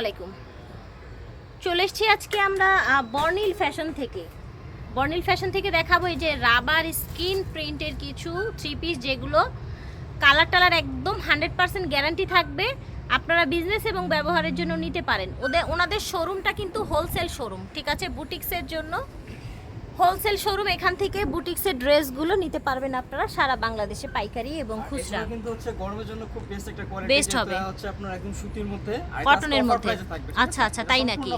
আলাইকুম। চলে এসছি আজকে আমরা বর্নিল ফ্যাশন থেকে। বর্নিল ফ্যাশন থেকে দেখাবো এই যে রাবার স্কিন প্রিন্টের কিছু থ্রি পিস যেগুলো কালার টালার একদম হান্ড্রেড পারসেন্ট গ্যারান্টি থাকবে। আপনারা বিজনেস এবং ব্যবহারের জন্য নিতে পারেন। ওদের ওনাদের শোরুমটা কিন্তু হোলসেল শোরুম ঠিক আছে? বুটিক্সের জন্য। হোলসেল শোরুম এখান থেকে বুটিক্সের ড্রেসগুলো নিতে পারবেন আপনারা সারা বাংলাদেশে পাইকারি এবং খুচরা। কিন্তু হচ্ছে গরমের জন্য খুব বেস্ট একটা কোয়ালিটি Best হবে। হচ্ছে আপনার একদম সুতির মধ্যে। কটনের মধ্যে। আচ্ছা আচ্ছা তাই নাকি।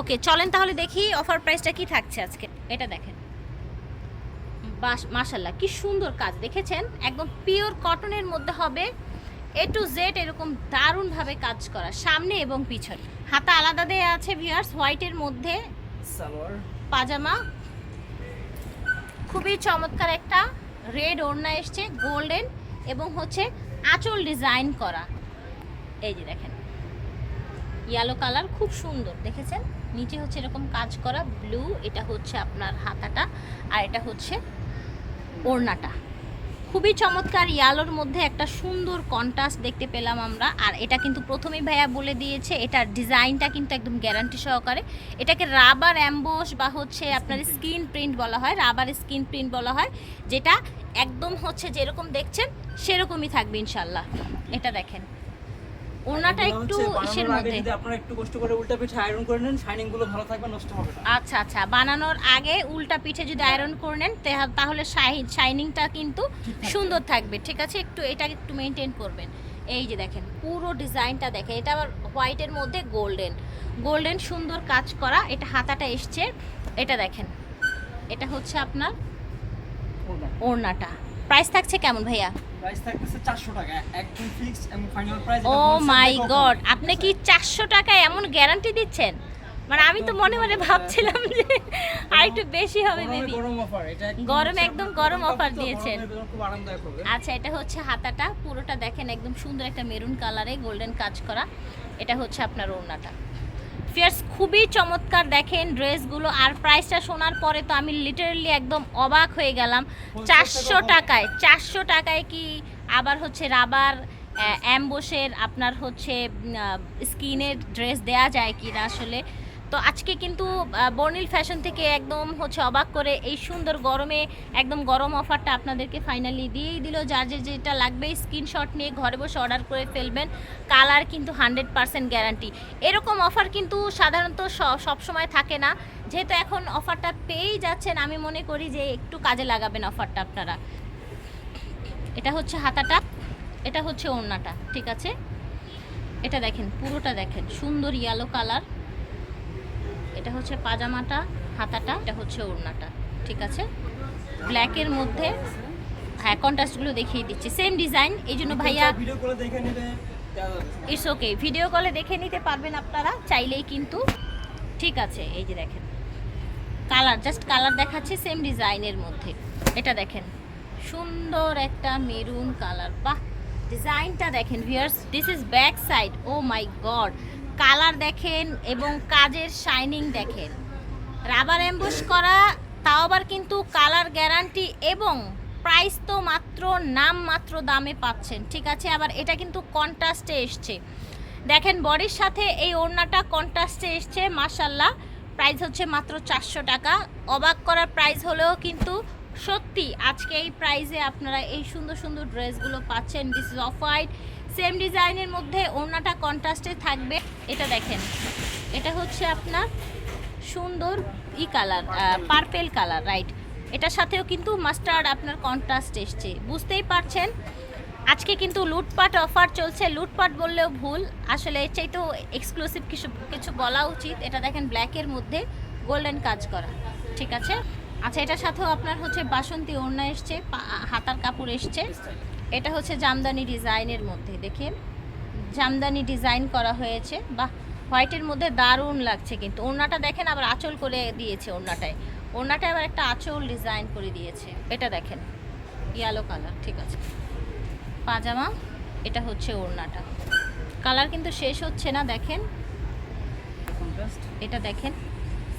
ওকে চলেন তাহলে দেখি অফার প্রাইসটা কি থাকছে আজকে। এটা দেখেন। মাশাল্লাহ কি সুন্দর কাজ। দেখেছেন? একদম পিওর কটনের মধ্যে হবে। এ টু জেড এরকম দারুণভাবে কাজ করা সামনে এবং পিছনে। হাতা আলাদা দেয়া আছে ভিউয়ার্স হোয়াইটের মধ্যে। পাজামা। খুবই চমৎকার একটা রেড ওড়না এসছে, গোল্ডেন এবং হচ্ছে আঁচল ডিজাইন করা। এই যে দেখেন ইয়েলো কালার খুব সুন্দর, দেখেছেন? নিচে হচ্ছে এরকম কাজ করা ব্লু এটা হচ্ছে আপনার হাতাটা আর এটা হচ্ছে ওড়নাটা। খুবই চমৎকার ইয়ালোর মধ্যে একটা সুন্দর কন্ট্রাস্ট দেখতে পেলাম আমরা। আর এটা কিন্তু প্রথমেই ভাইয়া বলে দিয়েছে এটার ডিজাইনটা কিন্তু একদম গ্যারান্টি সহকারে। এটাকে রাবার অ্যাম্বোস বা হচ্ছে আপনার স্কিন প্রিন্ট বলা হয় রাবার স্কিন প্রিন্ট বলা হয় যেটা একদম হচ্ছে যেরকম দেখছেন সেরকমই থাকবে ইনশাল্লাহ। এটা দেখেন। এগুলো একটু ইসের মধ্যে। যদি আপনারা একটু কষ্ট করে উল্টা পিঠে আয়রন করে নেন শাইনিংগুলো ভালো থাকবে নষ্ট হবে না। আচ্ছা আচ্ছা বানানোর আগে উল্টা পিঠে যদি আয়রন করে নেন তেহা- তাহলে শাইনিংটা কিন্তু সুন্দর থাকবে ঠিক আছে? একটু এটা একটু মেনটেন করবেন। এই যে দেখেন পুরো ডিজাইনটা দেখেন এটা আবার হোয়াইটের মধ্যে গোল্ডেন গোল্ডেন সুন্দর কাজ করা এটা হাতাটা এসছে। এটা দেখেন এটা হচ্ছে আপনার ওড়নাটা। প্রাইস থাকছে কেমন ভাইয়া? প্রাইস থাকতেছে 400 টাকা। একদম ফিক্স এবং final price oh my god আপনি কি চারশো টাকায় এমন গ্যারান্টি দিচ্ছেন? মানে আমি তো মনে মনে ভাবছিলাম যে আর একটু বেশি হবে মেবি গরম একদম গরমে তো দিয়েছেন। আচ্ছা এটা হচ্ছে হাতাটা পুরোটা দেখেন একদম সুন্দর একটা মেরুন কালারে গোল্ডেন কাজ করা। এটা হচ্ছে আপনার ওড়নাটা। ফিয়ার্স খুবই চমৎকার দেখেন ড্রেসগুলো। আর প্রাইসটা শোনার পরে তো আমি লিটারেলি একদম অবাক হয়ে গেলাম। চারশো টাকায় চারশো টাকায় কি আবার হচ্ছে রাবার অ্যাম্বোসের আপনার হচ্ছে স্কিনের ড্রেস দেয়া যায় কি না আসলে? তো আজকে কিন্তু আহ, বর্ণিল ফ্যাশন থেকে একদম হচ্ছে অবাক করে এই সুন্দর গরমে একদম গরম অফারটা আপনাদেরকে ফাইনালি দিয়েই দিল। যার যে যেটা লাগবে স্ক্রিনশট নিয়ে ঘরে বসে অর্ডার করে ফেলবেন। কালার কিন্তু হান্ড্রেড পারসেন্ট গ্যারান্টি এরকম অফার কিন্তু সাধারণত সব সময় থাকে না। যেহেতু এখন অফারটা পেয়েই যাচ্ছেন আমি মনে করি যে একটু কাজে লাগাবেন অফারটা আপনারা। এটা হচ্ছে হাতাটা এটা হচ্ছে ওড়নাটা ঠিক আছে? এটা দেখেন পুরোটা দেখেন সুন্দর ইয়েলো কালার এটা হচ্ছে পাজামাটা হাতাটা এটা হচ্ছে ওড়নাটা ঠিক আছে? ব্ল্যাকের মধ্যে হ্যাঁ কন্ট্রাস্টগুলো দেখিয়ে দিচ্ছি। সেম ডিজাইন এই জন্য ভাইয়া ইটস ওকে ভিডিও কলে দেখে নিতে পারবেন আপনারা চাইলেই কিন্তু। ঠিক আছে এই যে দেখেন। কালার জাস্ট কালার দেখাচ্ছে সেম ডিজাইনের মধ্যে। এটা দেখেন সুন্দর একটা মেরুন কালার বাহ! ডিজাইনটা দেখেন viewers this is back side oh my god colour দেখেন এবং কাজের শাইনিং দেখেন। রাবার অ্যাম্বুশ করা, তাও আবার কিন্তু কালার গ্যারান্টি এবং প্রাইস তো মাত্র, নাম মাত্র দামে পাচ্ছেন। ঠিক আছে, আবার এটা কিন্তু কন্ট্রাস্টে এসছে। দেখেন, বডির সাথে এই ওড়নাটা কন্ট্রাস্টে এসছে মার্শাল্লাহ প্রাইস হচ্ছে মাত্র চারশো টাকা। অবাক করার প্রাইস হলেও কিন্তু সত্যি আজকে এই প্রাইসে আপনারা এই সুন্দর সুন্দর ড্রেসগুলো পাচ্ছেন। This is off white same ডিজাইনের মধ্যে ওড়নাটা কন্ট্রাস্টে থাকবে। এটা দেখেন। এটা হচ্ছে আপনার সুন্দর ই কালার পার্পেল কালার রাইট এটার সাথেও কিন্তু মাস্টার্ড আপনার কন্ট্রাস্ট এসছে। বুঝতেই পারছেন? আজকে কিন্তু লুটপাট অফার চলছে। লুটপাট বললেও ভুল। আসলে এর চাইতেও এক্সক্লুসিভ কিছু কিছু বলা উচিত। এটা দেখেন ব্ল্যাকের মধ্যে গোল্ডেন কাজ করা। ঠিক আছে? আচ্ছা এটার সাথেও আপনার হচ্ছে বাসন্তী ওড়না এসছে হাতার কাপড় এসছে। এটা হচ্ছে জামদানি ডিজাইনের মধ্যে, দেখেন। জামদানি ডিজাইন করা হয়েছে। বাহ হোয়াইটের মধ্যে দারুণ লাগছে কিন্তু। ওড়নাটা দেখেন আবার আঁচল করে দিয়েছে ওড়নাটায়। ওড়নাটায় আবার একটা আঁচল ডিজাইন করে দিয়েছে। এটা দেখেন ইয়েলো কালার ঠিক আছে। পাজামা এটা হচ্ছে ওড়নাটা। কালার কিন্তু শেষ হচ্ছে না দেখেন। এটা দেখেন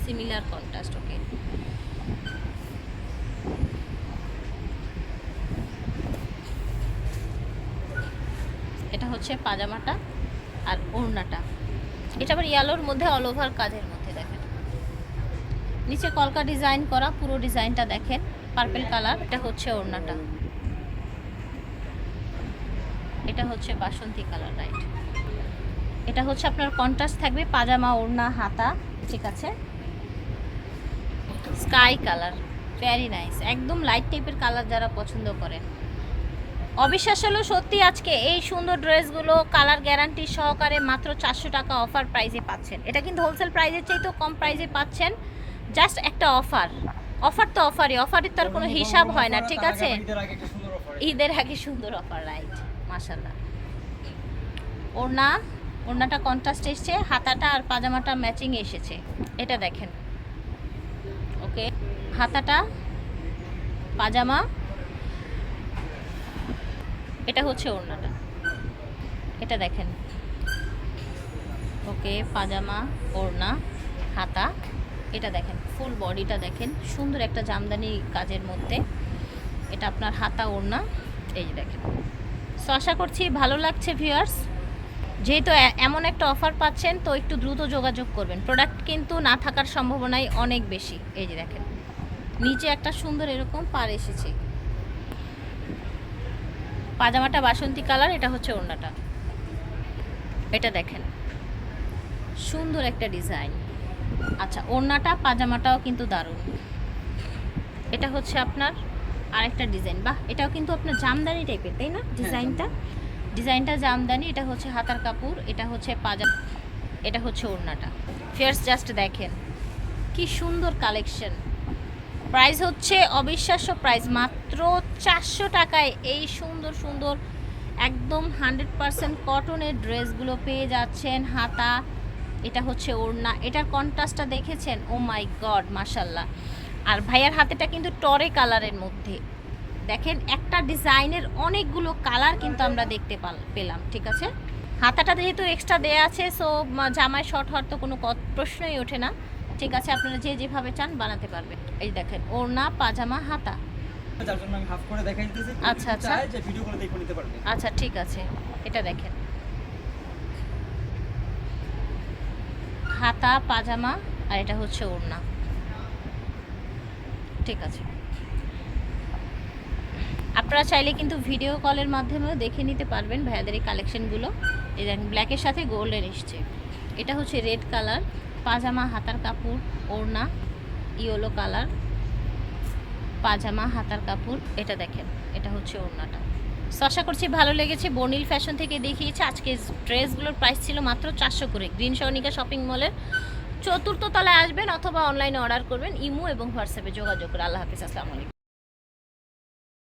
সিমিলার কন্ট্রাস্ট ওকে এটা হচ্ছে পাজামাটা আর ওড়নাটা। এটা আবার ইয়ালোর মধ্যে অল ওভার কাজের মধ্যে দেখেন। নিচে কলকা ডিজাইন করা, পুরো ডিজাইনটা দেখেন পার্পেল কালার এটা হচ্ছে ওড়নাটা। এটা হচ্ছে বাসন্তী কালার রাইট এটা হচ্ছে আপনার কন্ট্রাস্ট থাকবে, পাজামা, ওড়না, হাতা, ঠিক আছে? স্কাই কালার ভেরি নাইস একদম লাইট টাইপের কালার যারা পছন্দ করেন। অবিশ্বাস হলো সত্যি আজকে এই সুন্দর ড্রেসগুলো কালার গ্যারান্টি সহকারে মাত্র চারশো টাকা অফার প্রাইসে পাচ্ছেন। এটা কিন্তু হোলসেল প্রাইসের চাইতেও কম প্রাইসে পাচ্ছেন। জাস্ট একটা অফার। অফার তো অফারই, অফারের তো আর কোনো হিসাব হয় না, ঠিক আছে? ঈদের আগে সুন্দর অফার রাইট মাশাল্লাহ ওড়না, ওড়নাটা কন্ট্রাস্ট এসছে, হাতাটা আর পাজামাটা ম্যাচিং এসেছে। এটা দেখেন। ওকে হাতাটা, পাজামা এটা হচ্ছে ওড়নাটা। এটা দেখেন। ওকে, পাজামা, ওড়না, হাতা, এটা দেখেন। ফুল বডিটা দেখেন। সুন্দর একটা জামদানি কাজের মধ্যে। এটা আপনার হাতা, ওড়না, এই দেখেন। সো আশা করছি ভালো লাগছে ভিউয়ার্স যেহেতু এমন একটা অফার পাচ্ছেন, তো একটু দ্রুত যোগাযোগ করবেন। প্রোডাক্ট কিন্তু না থাকার সম্ভাবনাই অনেক বেশি। এই যে দেখেন। নিচে একটা সুন্দর এরকম পার এসেছে। পাজামাটা বাসন্তী কালার এটা হচ্ছে ওড়নাটা। এটা দেখেন। সুন্দর একটা ডিজাইন। আচ্ছা ওড়নাটা পাজামাটাও কিন্তু দারুণ। এটা হচ্ছে আপনার আরেকটা ডিজাইন। বাহ এটাও কিন্তু আপনার জামদানি টাইপের তাই না? ডিজাইনটা? ডিজাইনটা জামদানি এটা হচ্ছে হাতার কাপড় এটা হচ্ছে পাজামা এটা হচ্ছে ওড়নাটা। ফেয়ার্স জাস্ট দেখেন। কি সুন্দর কালেকশন প্রাইস হচ্ছে অবিশ্বাস্য প্রাইস। মাত্র চারশো টাকায় এই সুন্দর সুন্দর, একদম হান্ড্রেড পারসেন্ট কটনের ড্রেসগুলো পেয়ে যাচ্ছেন হাতা। এটা হচ্ছে ওড়না। এটার কন্ট্রাস্টটা দেখেছেন? ও মাই গড মাশাল্লাহ আর ভাইয়ার হাতেটা কিন্তু টরে কালারের মধ্যে। দেখেন, একটা ডিজাইনের অনেকগুলো কালার কিন্তু আমরা দেখতে পাল- পেলাম, ঠিক আছে? হাতাটা যেহেতু এক্সট্রা দেয়া আছে সো জামায় শর্ট হওয়ার তো কোনো প্রশ্নই ওঠে না। ঠিক আছে আপনারা যে যেভাবে চান বানাতে পারবেন। এই দেখেন ওড়না পাজামা হাতা। আচ্ছা, আচ্ছা। আচ্ছা ঠিক আছে এটা দেখেন। হাতা পাজামা আর এটা হচ্ছে ওড়না। ঠিক আছে। আপনারা চাইলে কিন্তু ভিডিও কলের মাধ্যমেও দেখে নিতে পারবেন ভাইয়াদের এই কালেকশনগুলো এই দেখেন ব্ল্যাকের সাথে গোল্ডেন এসছে। এটা হচ্ছে রেড কালার পাজামা, হাতার কাপড়, ওড়না, ইয়েলো কালার, পাজামা, হাতার কাপড়, এটা দেখেন, এটা হচ্ছে ওড়নাটা। আশা করছি ভালো লেগেছে বর্নিল ফ্যাশন থেকে দেখিয়েছে, আজকে ড্রেসগুলোর প্রাইস ছিল মাত্র চারশো করে, গ্রিন সনিকা শপিং মলের চতুর্থ তলায় আসবেন অথবা অনলাইনে অর্ডার করবেন, ইমো এবং হোয়াটসঅ্যাপে যোগাযোগ করে। আল্লাহ হাফিজ, আসসালামু আলাইকুম।